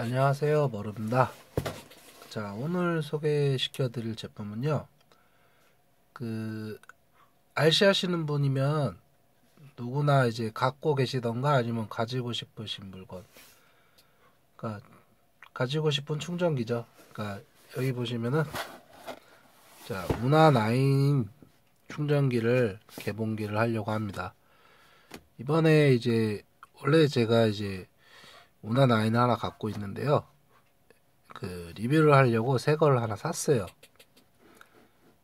안녕하세요. 머릅니다. 자 오늘 소개시켜 드릴 제품은요. 그 RC 하시는 분이면 누구나 이제 갖고 계시던가 아니면 가지고 싶으신 물건. 그러니까 가지고 싶은 충전기죠. 그러니까 여기 보시면은 자 우나 9 충전기를 개봉기를 하려고 합니다. 이번에 이제 원래 제가 이제 우나 나인 하나 갖고 있는데요. 그 리뷰를 하려고 새 거를 하나 샀어요.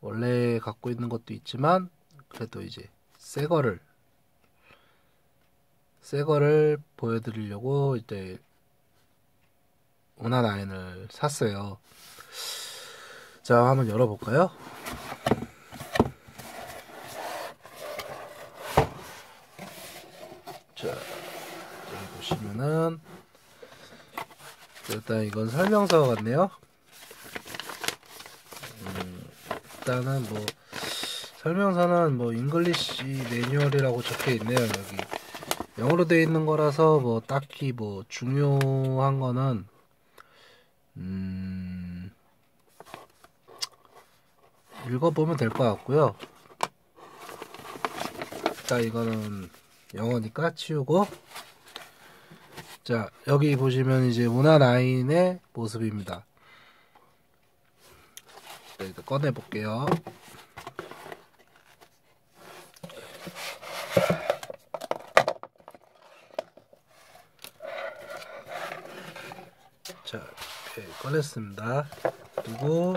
원래 갖고 있는 것도 있지만 그래도 이제 새 거를 새 거를 보여드리려고 이제 우나 나인을 샀어요. 자, 한번 열어볼까요? 자, 여기 보시면은 일단 이건 설명서 같네요. 음, 일단은 뭐 설명서는 뭐 잉글리시 매뉴얼이라고 적혀 있네요. 여기 영어로 되어 있는 거라서 뭐 딱히 뭐 중요한 거는 음, 읽어보면 될 것 같고요. 일단 이거는 영어니까 치우고 자, 여기 보시면 이제 문화 라인의 모습입니다. 네, 꺼내 볼게요. 자, 이렇게 꺼냈습니다. 그리고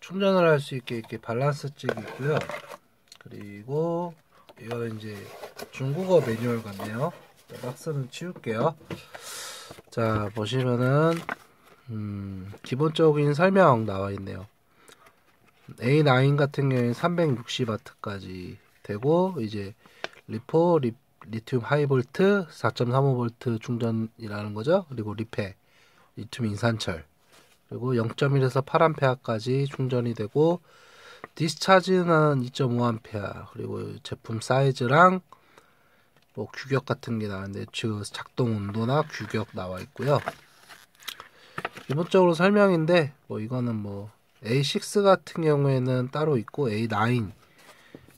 충전을 할 수 있게 이렇게 밸런스 찍이 있고요. 그리고 이거는 이제 중국어 매뉴얼 같네요. 박스는 치울게요. 자, 보시면은, 음, 기본적인 설명 나와 있네요. A9 같은 경우에는 360W까지 되고, 이제, 리포, 리, 리튬 하이볼트 4.35V 충전이라는 거죠. 그리고 리페, 리튬 인산철. 그리고 0.1에서 8A까지 충전이 되고, 디스차지는 2.5A. 그리고 제품 사이즈랑 뭐 규격 같은 게 나왔는데 즉 작동 온도나 규격 나와 있고요. 기본적으로 설명인데 뭐 이거는 뭐 A6 같은 경우에는 따로 있고 A9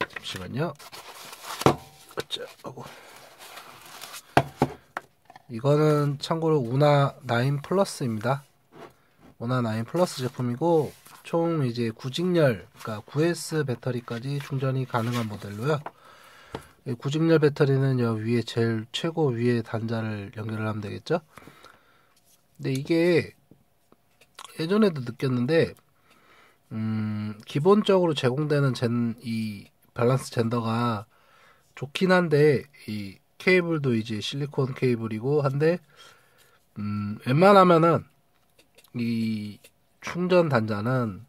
잠시만요. 이거는 참고로 우나 9 플러스입니다. 우나 9 플러스 제품이고 총 이제 구직열 그러니까 9S 배터리까지 충전이 가능한 모델로요. 구직열 배터리는 여 위에 제일 최고 위에 단자를 연결을 하면 되겠죠. 근데 이게 예전에도 느꼈는데 음, 기본적으로 제공되는 젠, 이 밸런스 젠더가 좋긴 한데 이 케이블도 이제 실리콘 케이블이고 한데 음, 웬만하면은 이 충전 단자는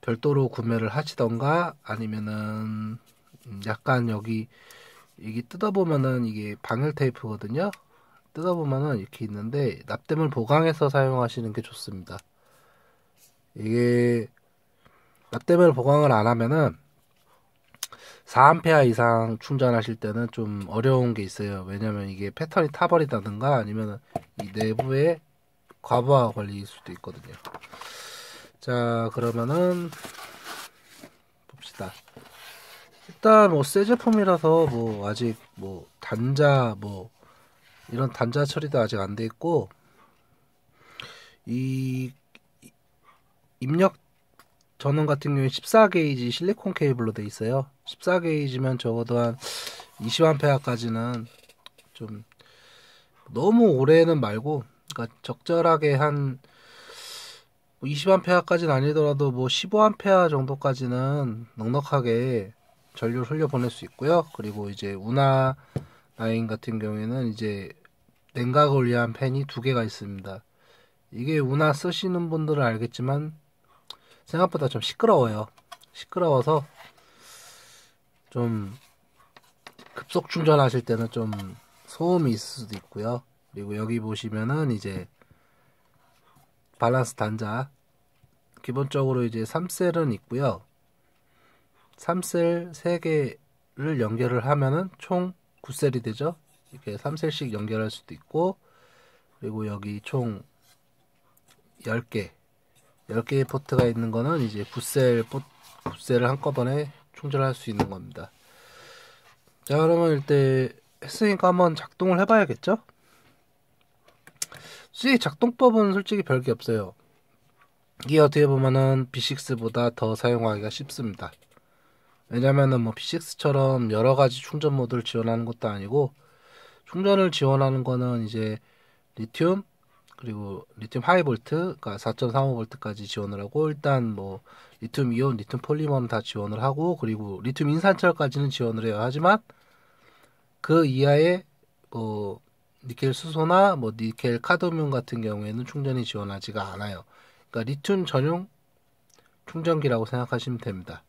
별도로 구매를 하시던가 아니면은 약간 여기 이게 뜯어보면은 이게 방열 테이프거든요. 뜯어보면은 이렇게 있는데 납땜을 보강해서 사용하시는 게 좋습니다. 이게 납땜을 보강을 안 하면은 4A 이상 충전하실 때는 좀 어려운 게 있어요. 왜냐면 이게 패턴이 타버리다든가 아니면 이 내부에 과부하 걸릴 수도 있거든요. 자, 그러면은 봅시다. 일단 뭐 새 제품이라서 뭐 아직 뭐 단자 뭐 이런 단자 처리도 아직 안 돼 있고 이 입력 전원 같은 경우에 14게이지 실리콘 케이블로 돼 있어요. 14게이지면 적어도 한 20A까지는 좀 너무 오래는 말고 그러니까 적절하게 한 20A까지는 뭐 아니더라도 뭐 15A 정도까지는 넉넉하게 전류를 흘려 보낼 수 있고요. 그리고 이제 우나 라인 같은 경우에는 이제 냉각을 위한 팬이 두 개가 있습니다. 이게 우나 쓰시는 분들은 알겠지만 생각보다 좀 시끄러워요. 시끄러워서 좀 급속 충전하실 때는 좀 소음이 있을 수도 있고요. 그리고 여기 보시면은 이제 밸런스 단자 기본적으로 이제 3셀은 있고요. 3셀 3개를 연결을 하면은 총 9셀이 되죠. 이렇게 3셀씩 연결할 수도 있고 그리고 여기 총 10개 10개의 포트가 있는 거는 이제 붓셀 포, 붓셀을 한꺼번에 충전할 수 있는 겁니다. 자 그러면 일단 했으니까 한번 작동을 해봐야겠죠? 솔직히 작동법은 솔직히 별게 없어요. 이게 어떻게 보면은 B6보다 더 사용하기가 쉽습니다. 왜냐면은 뭐 B6처럼 여러 가지 충전 모드를 지원하는 것도 아니고 충전을 지원하는 거는 이제 리튬 그리고 리튬 하이볼트 그러니까 4.35V까지 지원을 하고 일단 뭐 리튬 이온, 리튬 폴리머는 다 지원을 하고 그리고 리튬 인산철까지는 지원을 해요. 하지만 그 이하의 뭐 니켈 수소나 뭐 니켈 카드뮴 같은 경우에는 충전이 지원하지가 않아요. 그러니까 리튬 전용 충전기라고 생각하시면 됩니다.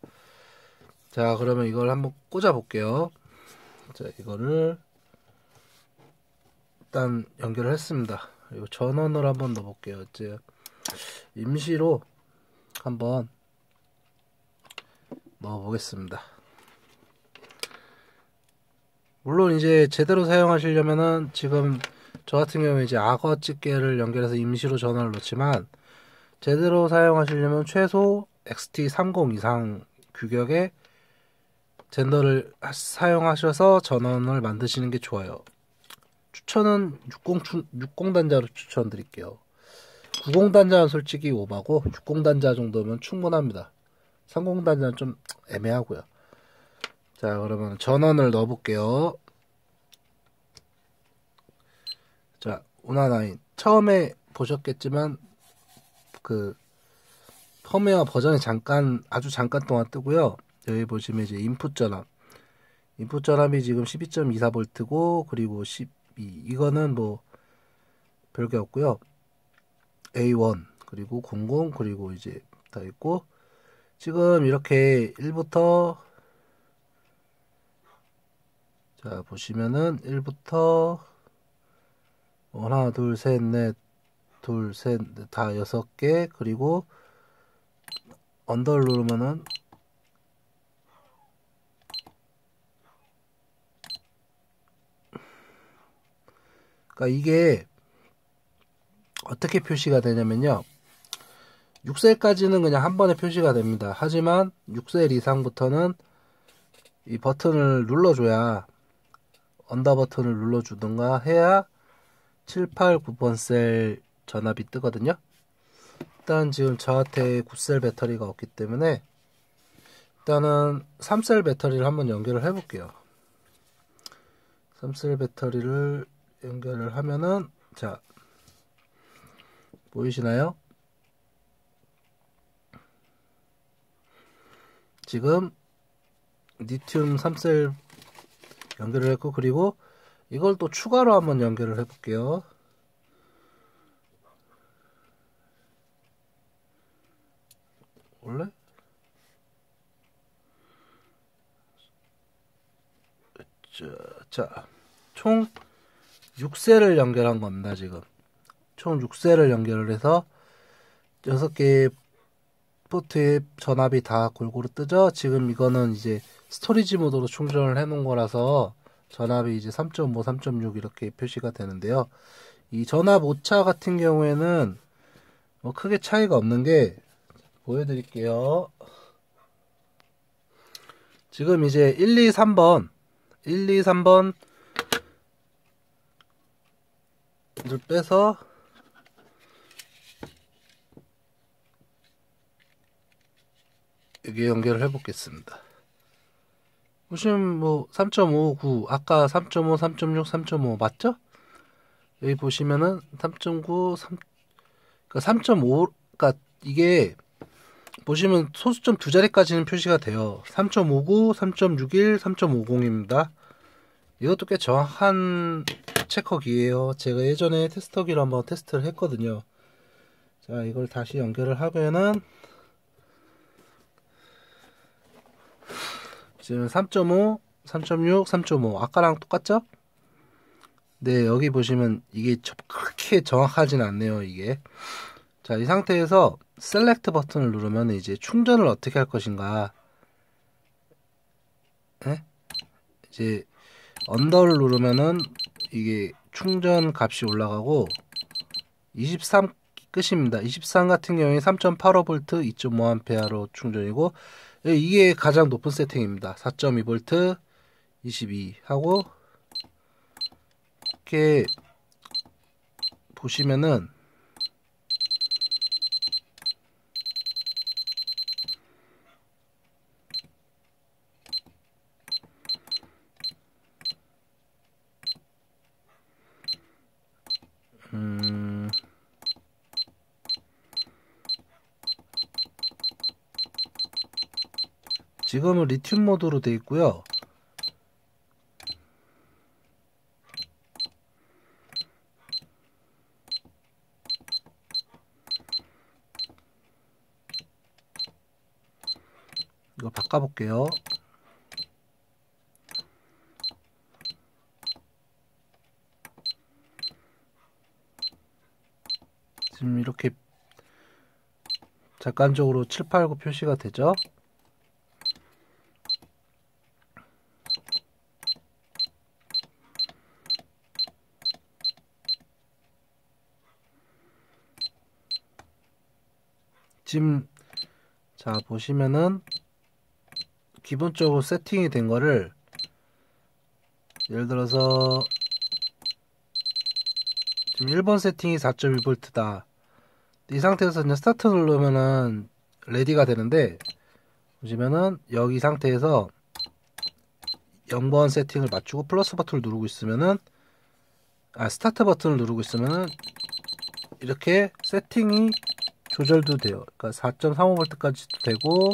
자, 그러면 이걸 한번 꽂아 볼게요. 자, 이거를 일단 연결을 했습니다. 그리고 전원을 한번 넣어 볼게요. 이제 임시로 한번 넣어 보겠습니다. 물론 이제 제대로 사용하시려면은 지금 저 같은 경우에 이제 악어 집게를 연결해서 임시로 전원을 놓지만 제대로 사용하시려면 최소 XT30 이상 규격의 젠더를 사용하셔서 전원을 만드시는 게 좋아요. 추천은 60, 60 단자로 추천드릴게요. 90 단자는 솔직히 오바고 60 단자 정도면 충분합니다. 30 단자는 좀 애매하고요. 자 그러면 전원을 넣어볼게요. 자 우나나인 처음에 보셨겠지만 그 펌웨어 버전이 잠깐 아주 잠깐 동안 뜨고요. 여기 보시면 이제 인풋 전압 인풋 전압이 지금 12.24V고 그리고 12 이거는 뭐 별게 없고요. A1 그리고 00 그리고 이제 다 있고 지금 이렇게 1부터 자 보시면은 1부터 하나 둘 셋 넷 둘 셋 다 여섯 개 그리고 언더를 누르면은 그러니까 이게 어떻게 표시가 되냐면요 6셀까지는 그냥 한 번에 표시가 됩니다 하지만 6셀 이상부터는 이 버튼을 눌러줘야 언더 버튼을 눌러주든가 해야 7, 8, 9번 셀 전압이 뜨거든요. 일단 지금 저한테 9셀 배터리가 없기 때문에 일단은 3셀 배터리를 한번 연결을 해볼게요. 3셀 배터리를 연결을 하면은 자 보이시나요? 지금 리튬 3셀 연결을 했고 그리고 이걸 또 추가로 한번 연결을 해 볼게요 원래 자, 총 6셀을 연결한 겁니다, 지금. 총 6셀을 연결을 해서 6개의 포트에 전압이 다 골고루 뜨죠? 지금 이거는 이제 스토리지 모드로 충전을 해 놓은 거라서 전압이 이제 3.5, 3.6 이렇게 표시가 되는데요. 이 전압 오차 같은 경우에는 뭐 크게 차이가 없는 게 보여드릴게요. 지금 이제 1, 2, 3번 1, 2, 3번 을 빼서 여기 연결을 해 보겠습니다. 보시면 뭐 3.59 아까 3.5 3.6 3.5 맞죠? 여기 보시면은 3.9 3 그러니까 3.5 그러니까 이게 보시면 소수점 두 자리까지는 표시가 돼요. 3.59, 3.61, 3.50입니다. 이것도 꽤 정확한 체커기예요. 제가 예전에 테스터기로 한번 테스트를 했거든요. 자, 이걸 다시 연결을 하면은 지금 3.5, 3.6, 3.5 아까랑 똑같죠? 네 여기 보시면 이게 그렇게 정확하진 않네요 이게 자 이 상태에서 셀렉트 버튼을 누르면 이제 충전을 어떻게 할 것인가 네? 이제 언더를 누르면은 이게 충전 값이 올라가고 23 끝입니다. 23 같은 경우에 3.85V 2.5A로 충전이고 예, 이게 가장 높은 세팅입니다. 4.2V 22 하고 이렇게 보시면은 지금은 리튬 모드로 되어 있고요. 이거 바꿔볼게요. 지금 이렇게 작간적으로 789 표시가 되죠. 지금 자 보시면은 기본적으로 세팅이 된 거를 예를 들어서 지금 1번 세팅이 4.2V다. 이 상태에서 그냥 스타트 누르면은 레디가 되는데 보시면은 여기 상태에서 0번 세팅을 맞추고 플러스 버튼을 누르고 있으면은 아 스타트 버튼을 누르고 있으면은 이렇게 세팅이 조절도 돼요. 그러니까 4.35V까지도 되고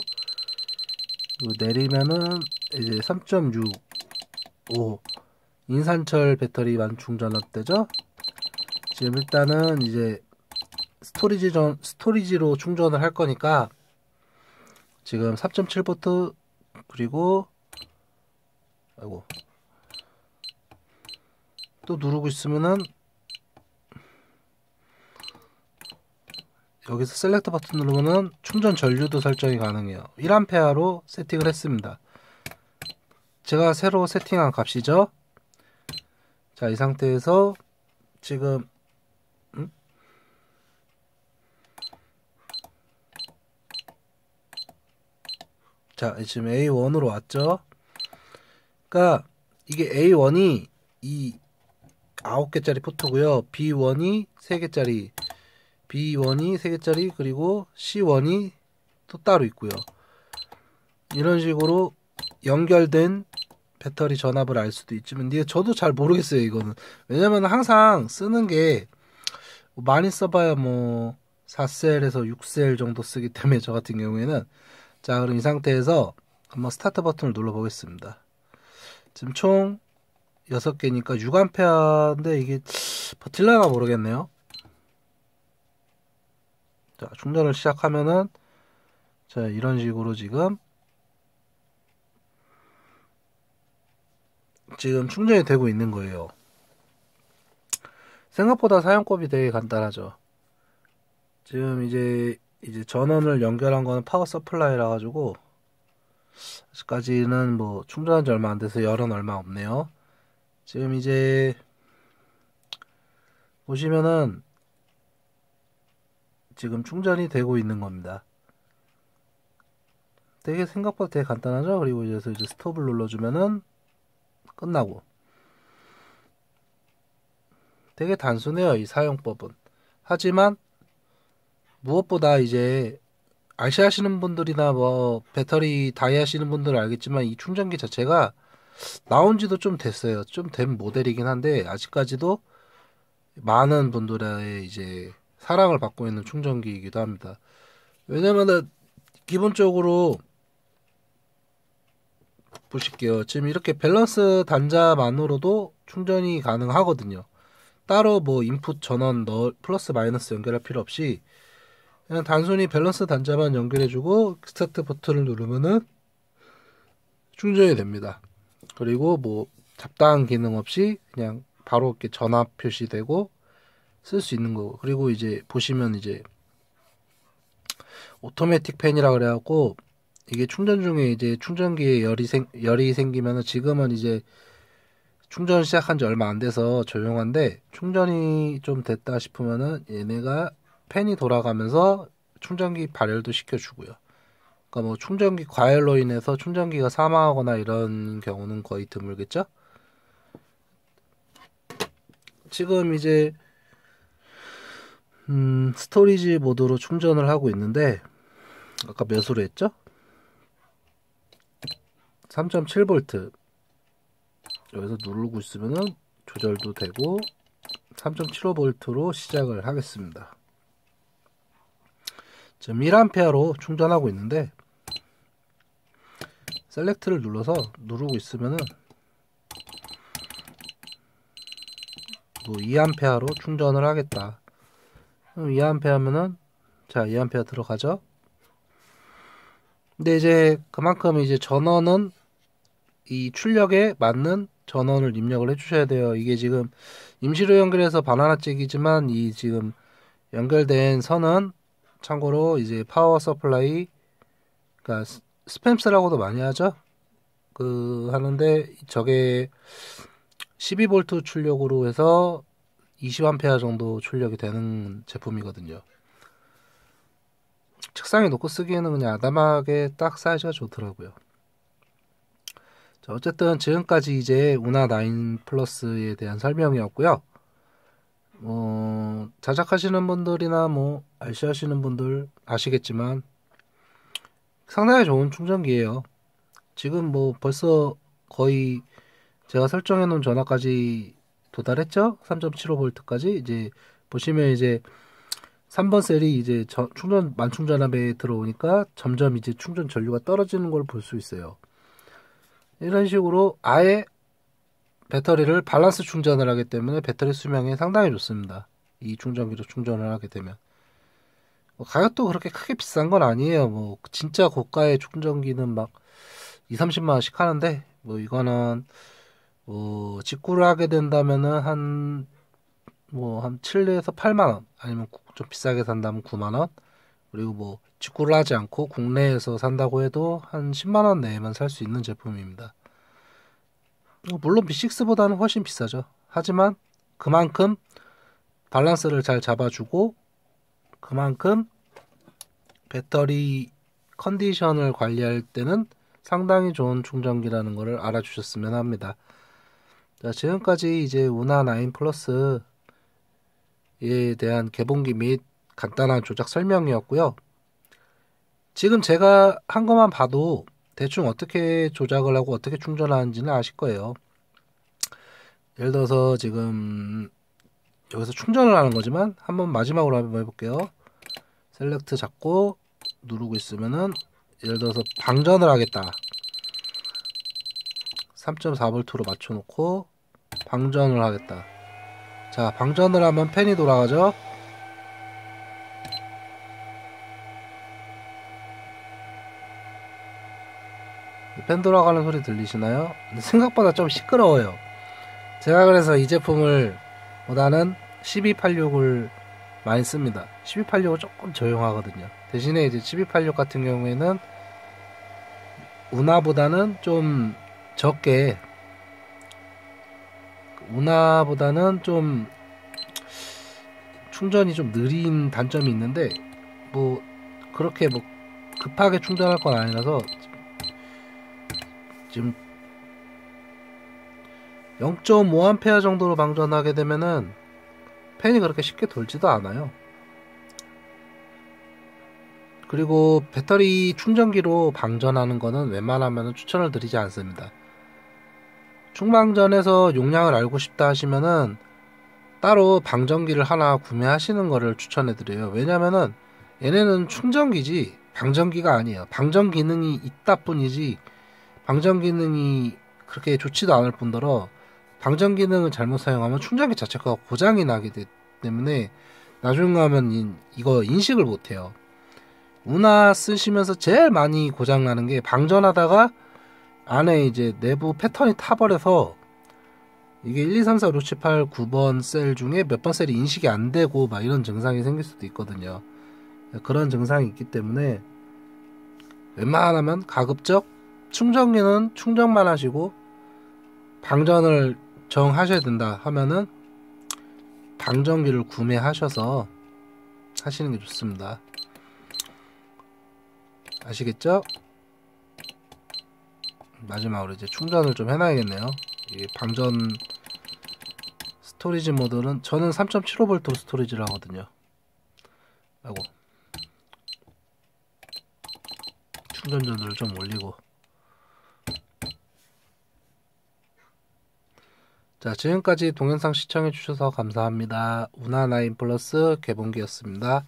내리면은 이제 3.65 인산철 배터리만 충전되죠. 지금 일단은 이제 스토리지 전, 스토리지로 충전을 할 거니까 지금 3.7V 그리고 아이고 또 누르고 있으면은 여기서 셀렉트 버튼 누르면은 충전 전류도 설정이 가능해요. 1A로 세팅을 했습니다. 제가 새로 세팅한 값이죠. 자, 이 상태에서 지금 음? 자, 지금 A1으로 왔죠. 그러니까 이게 A1이 이 9개짜리 포트고요. B1이 3개짜리 B1이 3개짜리 그리고 C1이 또 따로 있고요. 이런 식으로 연결된 배터리 전압을 알 수도 있지만 이게 저도 잘 모르겠어요 이거는. 왜냐면 항상 쓰는 게 많이 써봐야 뭐 4셀에서 6셀 정도 쓰기 때문에 저 같은 경우에는. 자 그럼 이 상태에서 한번 스타트 버튼을 눌러 보겠습니다. 지금 총 6개니까 6A인데 이게 버틸려나 모르겠네요 자, 충전을 시작하면은 자, 이런 식으로 지금 지금 충전이 되고 있는 거예요. 생각보다 사용법이 되게 간단하죠. 지금 이제 이제 전원을 연결한 거는 파워 서플라이라 가지고 아직까지는 뭐 충전한 지 얼마 안 돼서 열은 얼마 없네요. 지금 이제 보시면은 지금 충전이 되고 있는 겁니다. 되게 생각보다 되게 간단하죠? 그리고 이제 이제 스톱을 눌러주면은 끝나고. 되게 단순해요, 이 사용법은. 하지만 무엇보다 이제 RC 하시는 분들이나 뭐 배터리 다이 하시는 분들은 알겠지만 이 충전기 자체가 나온 지도 좀 됐어요. 좀 된 모델이긴 한데 아직까지도 많은 분들의 이제 사랑을 받고 있는 충전기이기도 합니다. 왜냐면은 기본적으로 보실게요. 지금 이렇게 밸런스 단자만으로도 충전이 가능하거든요. 따로 뭐 인풋 전원 넣 플러스 마이너스 연결할 필요 없이 그냥 단순히 밸런스 단자만 연결해주고 스타트 버튼을 누르면은 충전이 됩니다. 그리고 뭐 잡다한 기능 없이 그냥 바로 이렇게 전압 표시되고 쓸 수 있는 거고 그리고 이제 보시면 이제 오토매틱 팬이라 그래갖고 이게 충전 중에 이제 충전기에 열이 생 열이 생기면은 지금은 이제 충전 시작한 지 얼마 안 돼서 조용한데 충전이 좀 됐다 싶으면은 얘네가 팬이 돌아가면서 충전기 발열도 시켜주고요. 그러니까 뭐 충전기 과열로 인해서 충전기가 사망하거나 이런 경우는 거의 드물겠죠? 지금 이제 음, 스토리지 모드로 충전을 하고 있는데 아까 몇으로 했죠? 3.7V 여기서 누르고 있으면은 조절도 되고 3.75V로 시작을 하겠습니다. 지금 1A로 충전하고 있는데 셀렉트를 눌러서 누르고 있으면은 뭐 2A로 충전을 하겠다. 2A 하면은 자 2A 들어가죠. 근데 이제 그만큼 이제 전원은 이 출력에 맞는 전원을 입력을 해주셔야 돼요. 이게 지금 임시로 연결해서 바나나 잭이지만 이 지금 연결된 선은 참고로 이제 파워 서플라이 그러니까 스팸스라고도 많이 하죠. 그 하는데 저게 12V 출력으로 해서 20A 정도 출력이 되는 제품이거든요. 책상에 놓고 쓰기에는 그냥 아담하게 딱 사이즈가 좋더라고요. 자, 어쨌든 지금까지 이제 우나 9 플러스에 대한 설명이었고요. 어, 자작하시는 분들이나 뭐 RC 하시는 분들 아시겠지만 상당히 좋은 충전기예요. 지금 뭐 벌써 거의 제가 설정해 놓은 전압까지 도달했죠? 3.75V까지 이제 보시면 이제 3번 셀이 이제 저, 충전 만충전압에 들어오니까 점점 이제 충전 전류가 떨어지는 걸 볼 수 있어요. 이런 식으로 아예 배터리를 밸런스 충전을 하기 때문에 배터리 수명이 상당히 좋습니다. 이 충전기로 충전을 하게 되면 뭐 가격도 그렇게 크게 비싼 건 아니에요. 뭐 진짜 고가의 충전기는 막 2, 30만 원씩 하는데 뭐 이거는 뭐 직구를 하게 된다면은 한 뭐한 7에서 8만 원 아니면 좀 비싸게 산다면 9만 원 그리고 뭐 직구를 하지 않고 국내에서 산다고 해도 한 10만 원 내에만 살 수 있는 제품입니다. 물론 B6보다는 훨씬 비싸죠. 하지만 그만큼 밸런스를 잘 잡아주고 그만큼 배터리 컨디션을 관리할 때는 상당히 좋은 충전기라는 것을 알아주셨으면 합니다. 자, 지금까지 이제 우나 9 플러스에 대한 개봉기 및 간단한 조작 설명이었고요. 지금 제가 한 것만 봐도 대충 어떻게 조작을 하고 어떻게 충전하는지는 아실 거예요. 예를 들어서 지금 여기서 충전을 하는 거지만 한번 마지막으로 한번 해볼게요. 셀렉트 잡고 누르고 있으면은 예를 들어서 방전을 하겠다. 3.4V로 맞춰놓고 방전을 하겠다. 자, 방전을 하면 팬이 돌아가죠. 팬 돌아가는 소리 들리시나요? 생각보다 좀 시끄러워요. 제가 그래서 이 제품을 보다는 1286을 많이 씁니다. 1286은 조금 조용하거든요. 대신에 이제 1286 같은 경우에는 우나보다는 좀 적게 우나보다는 좀 충전이 좀 느린 단점이 있는데 뭐 그렇게 뭐 급하게 충전할 건 아니라서 지금 0.5A 정도로 방전하게 되면은 팬이 그렇게 쉽게 돌지도 않아요. 그리고 배터리 충전기로 방전하는 거는 웬만하면 추천을 드리지 않습니다. 충방전에서 용량을 알고 싶다 하시면은 따로 방전기를 하나 구매하시는 거를 추천해 드려요. 왜냐면은 얘네는 충전기지 방전기가 아니에요. 방전 기능이 있다 뿐이지 방전 기능이 그렇게 좋지도 않을 뿐더러 방전 기능을 잘못 사용하면 충전기 자체가 고장이 나기 때문에 나중에 가면 이거 인식을 못 해요. 우나 쓰시면서 제일 많이 고장 나는 게 방전하다가 안에 이제 내부 패턴이 타버려서 이게 1, 2, 3, 4, 5, 6, 7, 8, 9번 셀 중에 몇 번 셀이 인식이 안 되고 막 이런 증상이 생길 수도 있거든요. 그런 증상이 있기 때문에 웬만하면 가급적 충전기는 충전만 하시고 방전을 정하셔야 된다 하면은 방전기를 구매하셔서 하시는 게 좋습니다. 아시겠죠? 마지막으로 이제 충전을 좀 해놔야겠네요. 이 방전 스토리지 모드는 저는 3.75V 스토리지를 하거든요. 하고 충전전도를 좀 올리고 자 지금까지 동영상 시청해 주셔서 감사합니다. 우나나인 플러스 개봉기였습니다.